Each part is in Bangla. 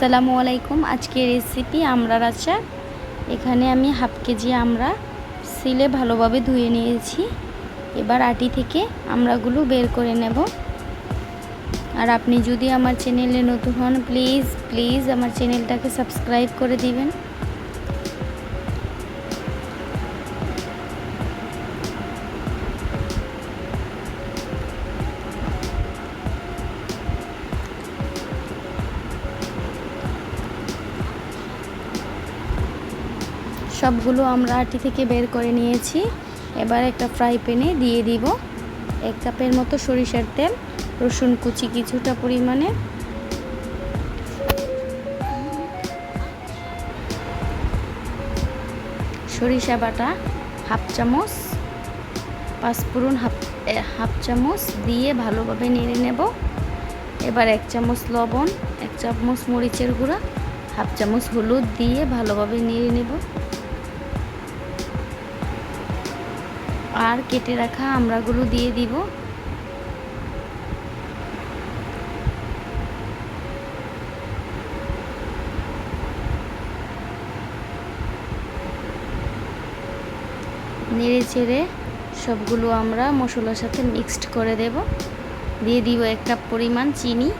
আসসালামু আলাইকুম। আজকে রেসিপি আমরা আচার। এখানে আমি হাফ কেজি আমরা সিলে ভালোভাবে ধুয়ে নিয়েছি। এবার আটি থেকে আমরাগুলো বের করে নেব। আর আপনি যদি আমার চ্যানেলে নতুন হন প্লিজ প্লিজ আমার চ্যানেলটাকে সাবস্ক্রাইব করে দিবেন। সবগুলো আমরা আটি থেকে বের করে নিয়েছি। এবার একটা ফ্রাই প্যানে দিয়ে দিব এক কাপের মতো সরিষার তেল, রসুন কুচি কিছুটা পরিমাণে। সরিষা বাটা হাফ চামচ পাঁচফোড়ন হাফ হাফ চামচ দিয়ে ভালোভাবে নেড়ে নেব। এবার এক চামচ লবণ, এক চামচ মরিচের গুঁড়া, হাফ চামচ হলুদ দিয়ে ভালোভাবে নেড়ে নেব। আর কেটে রাখা আমড়াগুলো দিয়ে দিব। নেড়ে চেড়ে সবগুলো আমরা মশলার সাথে মিক্সড করে দেব। দিয়ে দিব এক কাপ পরিমাণ চিনি।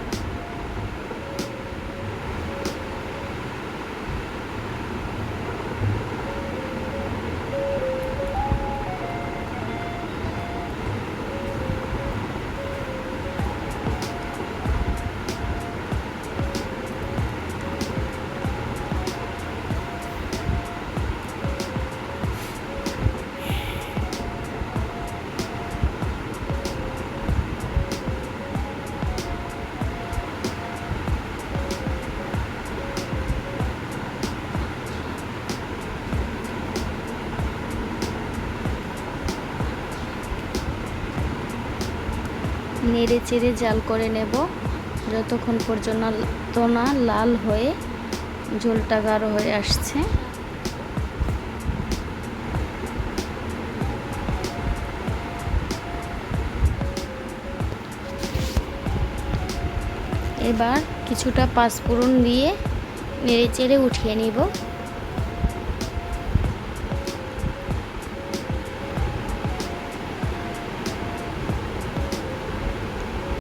নেড়ে চেড়ে জাল করে নেব। যতক্ষণ পর্যন্ত না লাল হয়ে ঝোলটা গাঢ় হয়ে আসছে। এবার কিছুটা পাঁচফোড়ন দিয়ে নেড়ে চেড়ে উঠিয়ে নিব।